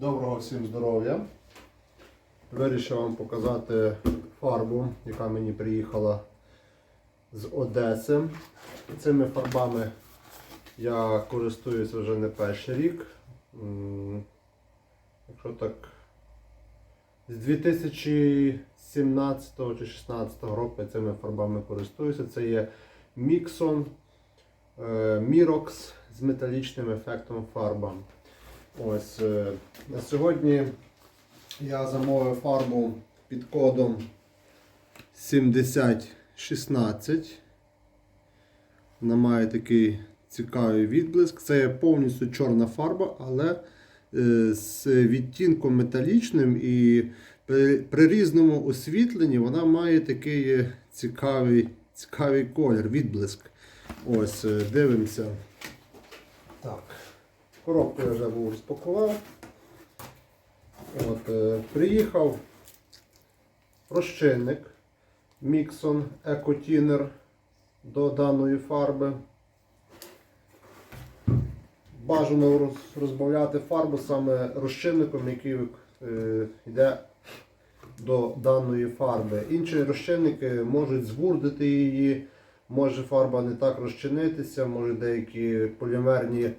Доброго всім здоров'я. Вирішив вам показати фарбу, яка мені приїхала з Одеси. Цими фарбами я користуюся вже не перший рік. Якщо так, з 2017 чи 2016 року я цими фарбами користуюся. Це є Mixon е, Mirox з металічним ефектом фарба. Ось е, на сьогодні я замовив фарбу під кодом 7016. Вона має такий цікавий відблиск. Це повністю чорна фарба, але е, з відтінком металічним і при, при різному освітленні вона має такий е, цікавий, цікавий колір, відблиск. Ось, дивимося. Так. Коробку я вже був розпакував. От, е, приїхав розчинник Mixon Eco-Thinner до даної фарби. Бажано розбавляти фарбу саме розчинником, який е, йде до даної фарби. Інші розчинники можуть збурдити її, може фарба не так розчинитися, може деякі полімерні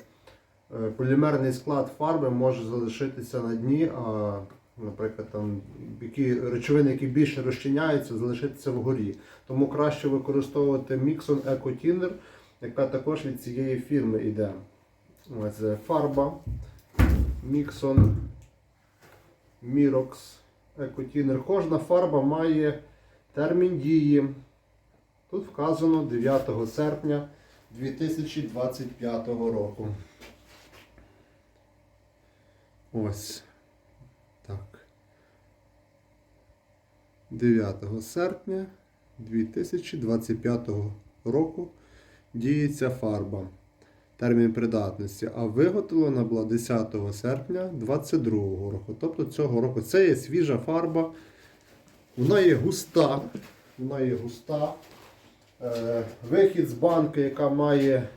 полімерний склад фарби може залишитися на дні, а, наприклад, там які речовини, які більше розчиняються, залишитися вгорі. Тому краще використовувати Mixon Eco Thinner, яка також від цієї фірми йде. Ось е, фарба Mixon Mirox Eco Thinner. Кожна фарба має термін дії. Тут вказано 9 серпня 2025 року. Ось. Так. 9 серпня 2025 року діється фарба. Термін придатності. А виготовлена була 10 серпня 2022 року. Тобто цього року. Це є свіжа фарба. Вона є густа. Вона є густа. Е, вихід з банки, яка має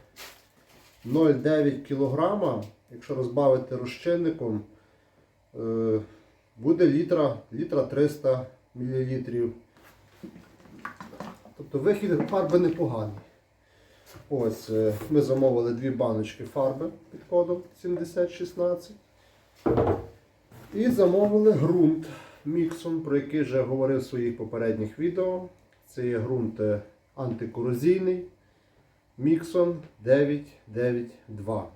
0,9 кг, якщо розбавити розчинником, е, буде літра, літра 300 мл. Тобто вихід фарби непоганий. Ось, е, ми замовили дві баночки фарби під кодом 7016. І замовили ґрунт Міксон, про який вже говорив в своїх попередніх відео. Це є ґрунт е, антикорозійний. Міксон 992.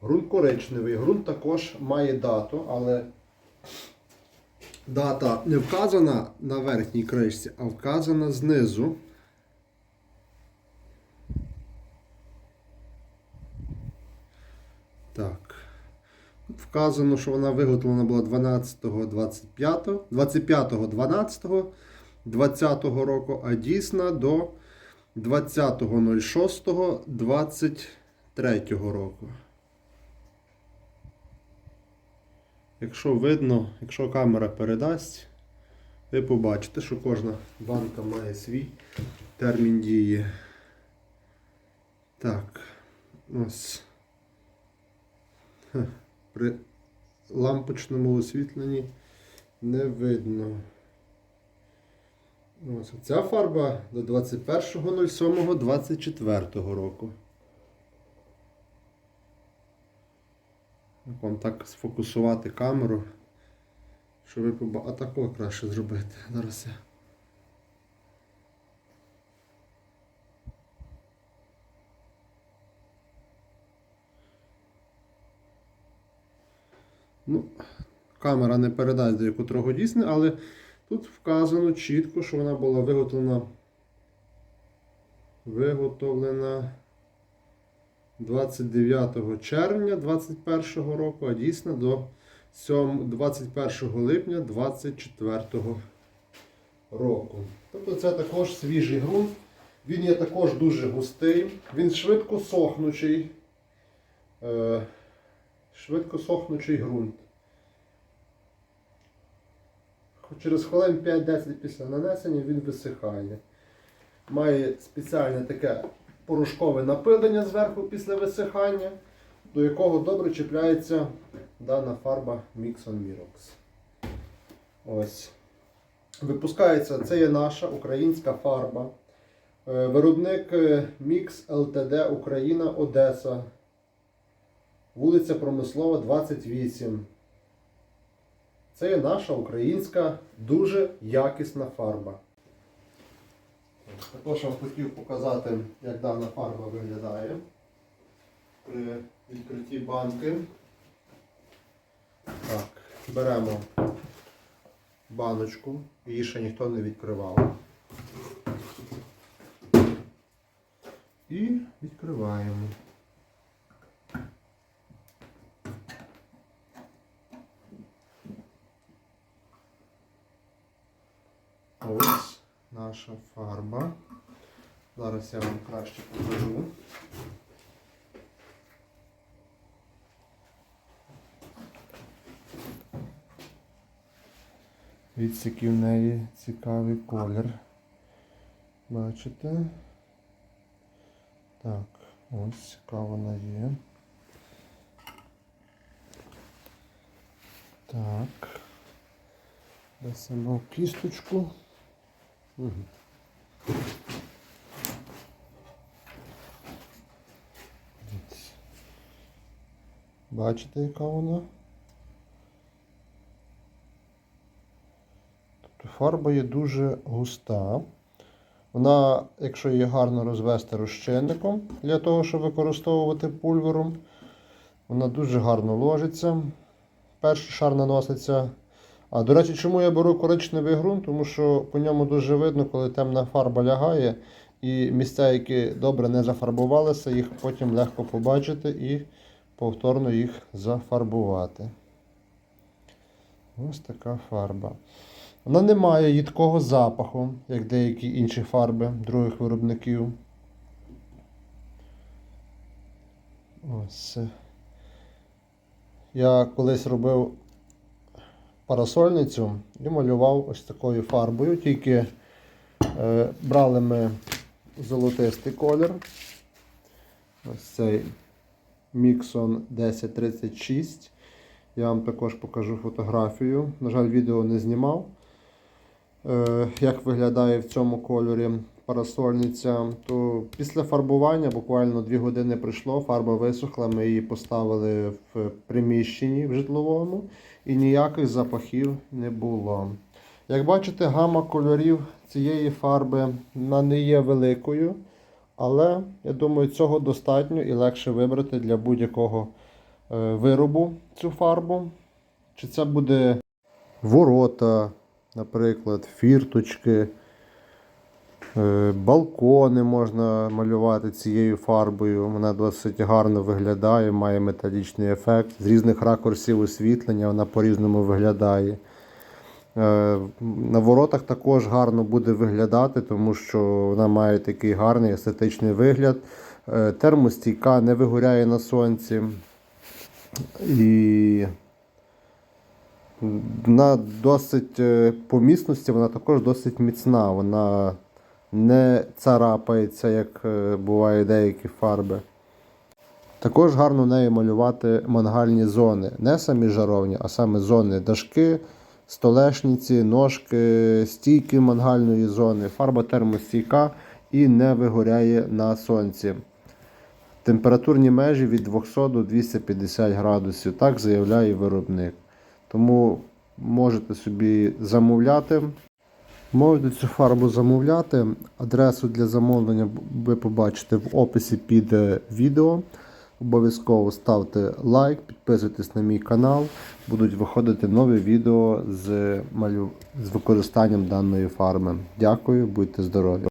Грунт коричневий. Грунт також має дату, але дата не вказана на верхній кришці, а вказана знизу. Так. Вказано, що вона виготовлена була 12-25, 25-12 20 року, а дійсна до 20.06.23 року. Якщо видно, якщо камера передасть, ви побачите, що кожна банка має свій термін дії. Так, ось. При лампочному освітленні не видно. Ось ця фарба до 21.07.24 року. Вам так сфокусувати камеру, щоб ви побачили. А такого краще зробити. Зараз я. Ну, камера не передасть до якого дійсне, але Тут вказано чітко, що вона була виготовлена виготовлена 29 червня 2021 року, а дійсно до 7 21 липня 2024 року. Тобто це також свіжий ґрунт. Він є також дуже густий, він швидко сохнучий, е, швидко сохнучий ґрунт. Через хвилин 5-10 після нанесення він висихає. Має спеціальне таке порошкове напилення зверху після висихання. до якого добре чіпляється дана фарба Mixon Mirox. Ось. Випускається, це є наша українська фарба. Е, Виробник е, Mix LTD Україна Одеса. Вулиця Промислова, 28. Це є наша українська дуже якісна фарба. Також вам хотів показати, як дана фарба виглядає при відкритті банки. Так, беремо баночку, її ще ніхто не відкривав. І відкриваємо. Ось наша фарба. Зараз я вам краще покажу. Відсіків в неї цікавий колір. Бачите? Так, ось яка вона є. Так. Дасимо кісточку. Бачите, яка вона? Тобто фарба є дуже густа. Вона, якщо її гарно розвести розчинником для того, щоб використовувати пульвером, вона дуже гарно ложиться. Перший шар наноситься. А до речі, чому я беру коричневий ґрунт? Тому що по ньому дуже видно, коли темна фарба лягає, і місця, які добре не зафарбувалися, їх потім легко побачити і повторно їх зафарбувати. Ось така фарба. Вона не має їдкого запаху, як деякі інші фарби других виробників. Ось. Я колись робив парасольницю і малював ось такою фарбою. Тільки е, брали ми золотистий колір. Ось цей Mixon 1036. Я вам також покажу фотографію. На жаль, відео не знімав. Е, як виглядає в цьому кольорі парасольниця, то після фарбування буквально 2 години пройшло, фарба висохла, ми її поставили в приміщенні в житловому і ніяких запахів не було. Як бачите, гама кольорів цієї фарби вона не є великою, але я думаю, цього достатньо і легше вибрати для будь-якого е, виробу цю фарбу. Чи це буде ворота, наприклад, фірточки, балкони можна малювати цією фарбою. Вона досить гарно виглядає, має металічний ефект. З різних ракурсів освітлення вона по-різному виглядає. Е, На воротах також гарно буде виглядати, тому що вона має такий гарний естетичний вигляд. Е, Термостійка не вигоряє на сонці. І вона досить е, по міцності, вона також досить міцна. Вона не царапається, як е, буває деякі фарби. Також гарно нею малювати мангальні зони. Не самі жаровні, а саме зони дашки, столешниці, ножки, стійки мангальної зони. Фарба термостійка і не вигоряє на сонці. Температурні межі від 200 до 250 градусів. Так заявляє виробник. Тому можете собі замовляти. Можете цю фарбу замовляти. Адресу для замовлення ви побачите в описі під е, відео. Обов'язково ставте лайк, підписуйтесь на мій канал. Будуть виходити нові відео з, малю... з використанням даної фарми. Дякую, будьте здорові!